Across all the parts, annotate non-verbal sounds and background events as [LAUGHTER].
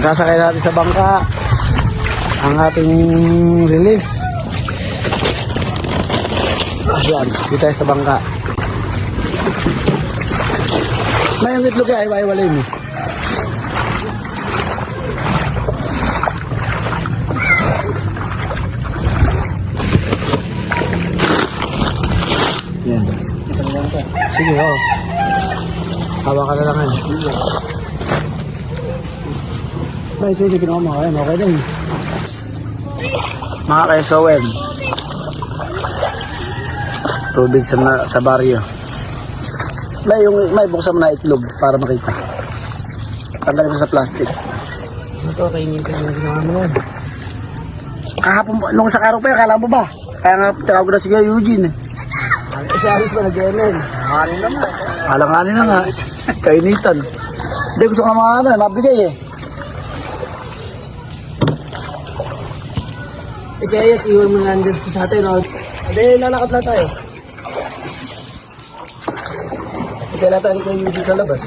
Nakasakay natin sa bangka ang ating relief. Ayan, dito tayo sa bangka. May ang itlog ay iwalay mo. Yan. Sige, oh. Hawa ka na lang yan. May susi kinuha mo. Ayan, okay din. Mga ka-SOM. Tubig sa, na, sa baryo. May, yung, may buksan mo na itlog para makita. Tanggalin mo sa plastic. Ito, kainin ko yung ginawa mo nun. Kahapon, nung sa araw pa yun, kala mo ba? Kaya nga, tinawag ko na si Eugene. eh. Kasi alis pa nag-ML. Hanin naman. Alanganin na nga. [LAUGHS] Kainitan. Hindi, gusto ko na mga ano, nabigay eh. Kaya iwan mo na nandun sa atin. No? Hindi, lalakad na tayo. Tayo ni Kuya Eugene sa labas.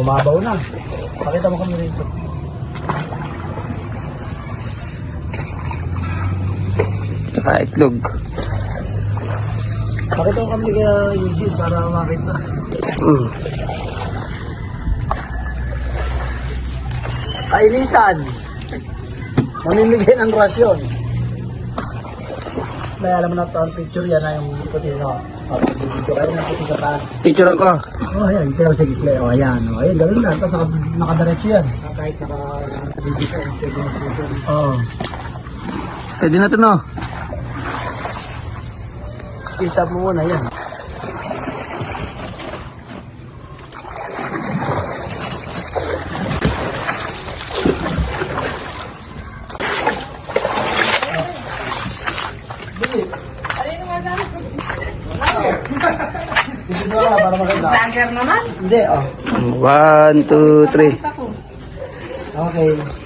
Bumabaw na. Pakita mo kami rito. Tsaka itlog. Pakita ko kami kaya Eugene para makita. Mm. Kainitan. Mamimigay ng rasyon. May alam mo na ito ang picture yan na yung puti no. Oh, kayo na sa taas. Picture ko. Oh, ayan. Pero sige, play. Oh, ayan. Oh, ayan. Ganun lang. Tapos naka, nakadiretso yan. Kahit naka video ko, pwede na picture. Oh. Pwede na ito, no? Kita mo muna yan. Dito ka para Vlogger naman. Hindi, oh. One, two, three. Okay.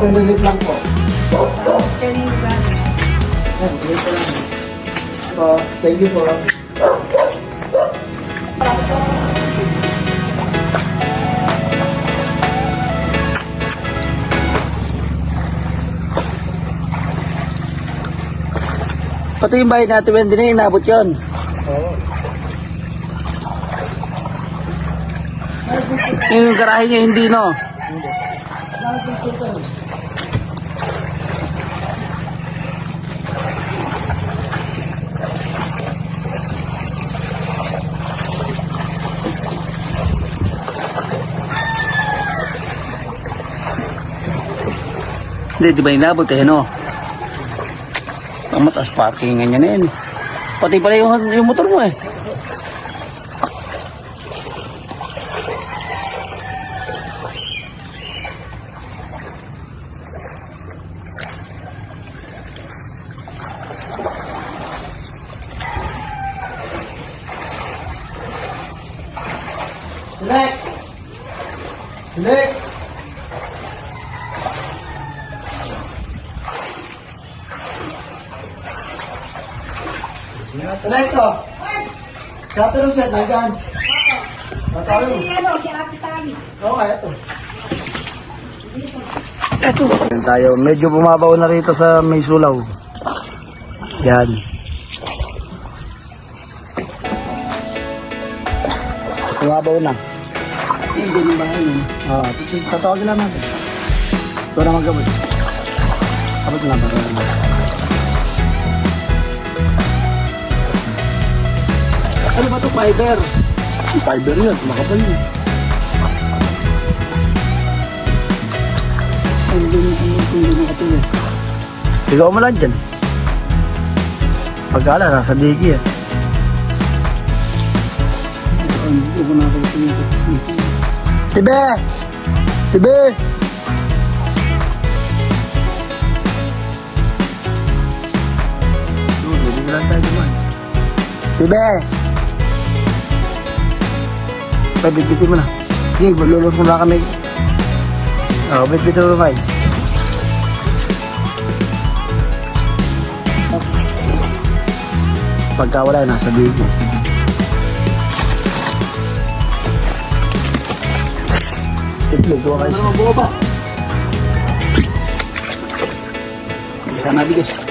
Dinilit lang po. Kainin mo ba? Yan, ko lang. Thank you po. Pati yung bahay natin, hindi na inabot yun. Oo. Yung garahe niya hindi, no? Hindi, Hindi, di ba inabot eh, no? Ang mataas parkingan niya na yan. Pati pala yung, yung motor mo eh. Select ko! Shutter set, nandyan. Matalo. Ano, si Ate Sally. Okay, ito. Eto. Yan tayo. Medyo bumabaw na rito sa may sulaw. Yan. Bumabaw na. Hindi din ba yun? Oo. Tatawagin lang natin. Ito naman gamot. Kapag lang para naman. Ano ba ito? Fiber? Fiber yun. Makapal yun. Sigaw mo lang dyan. Pagkala, nasa digi yan. Tibe! Tibe! Hindi ka lang tayo dumaan. Tibe! Ay, bitbitin mo na. Sige, malulos mo na kami. Oo, bitbitin mo na kayo. Pagka wala, nasa digi. Itlog ko kayo. Ano ba? Hindi ka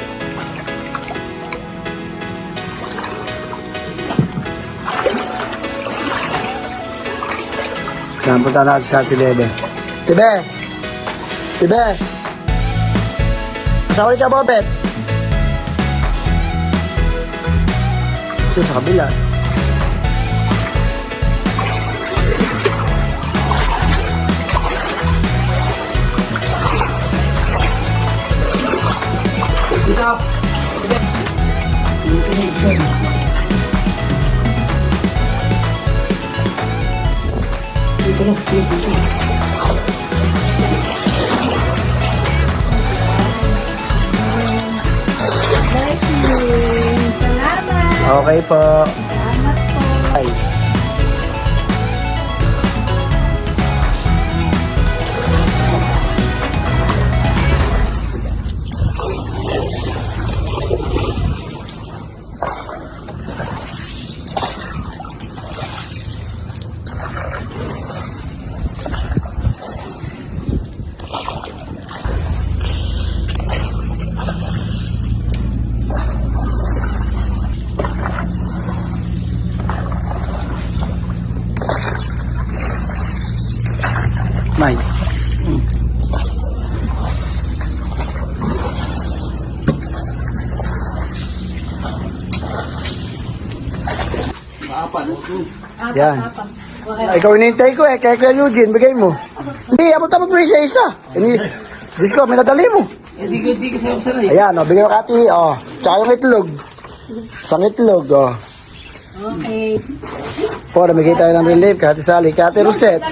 Kaya punta natin sa Tibebe. Tibe! Tibe! Kasama ka, Bobet? Ito sa kabila. Dito. Blessing. Salamat. Okay po. Salamat po. Ay. May. Maapan. Yan. Ay, ikaw inintay ko eh. Kaya kaya Eugene, bigay mo. Hindi, abot mo isa-isa. Ini, Diyos ko, minadali mo. Hindi ko, hindi ko sa'yo sanay. Ayan, oh, bigay mo kati, oh. Tsaka yung itlog. Isang itlog, oh. Okay. Po, namigay tayo ng relief. Kati Sally, kati Rosette.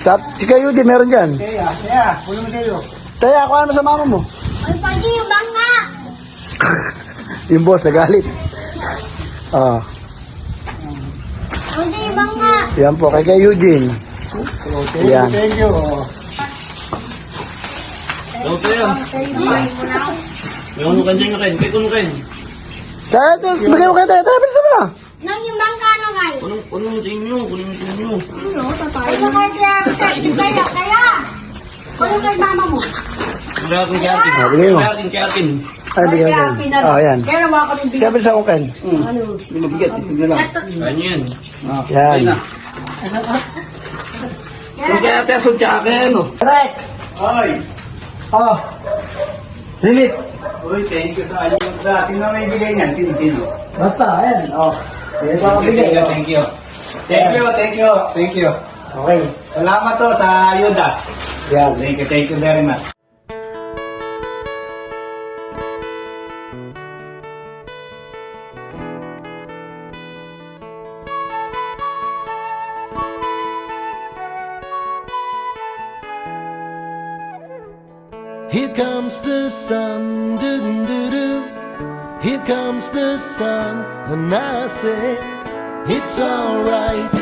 Mo Sa, si kayo Eugene, meron dyan. Kaya, kaya, puno mo kayo. Kaya, kuha mo sa mama mo. Ay, pwede yung bangga. [LAUGHS] Yung boss, nagalit. Ah, Pwede yung bangga. yan po, kay kay Eugene. Yan. Thank you. Okay, ah. May uno ka dyan rin. Kaya kuno kayo. Kaya, ito, bigay mo kaya tayo. Tayo, bilisan mo na. Nang yung bangga ano? Kuno, kuno mo sa inyo. Kuno mo sa inyo. Ay, sa kaya, kaya, kaya. Kuno kay mama mo. Wala akong kayakin. Ah, bigay mo. Wala akong kayakin. Ay, bigay mo kaya. Oh, yan. Kaya naman ako ng Kaya bilisan ko kayo. Ano? Hindi mabigat. Ito na lang. Kanya yan. Ah, Yan. na. So, kaya ate, so tsaka kaya ano? Correct. Hoy! Oh. Relief. Uy, thank you sa ayun. Sa sino may bigay niyan? Sino, sino? Basta, ayan. Oh. Yes, thank, you, thank, you, thank you, thank you. Thank you, thank you, Okay. Salamat to sa ayuda. Yeah. Thank you, thank you very much. Here comes the sun. Doo -doo -doo -doo. Here comes the sun, and I say it's alright.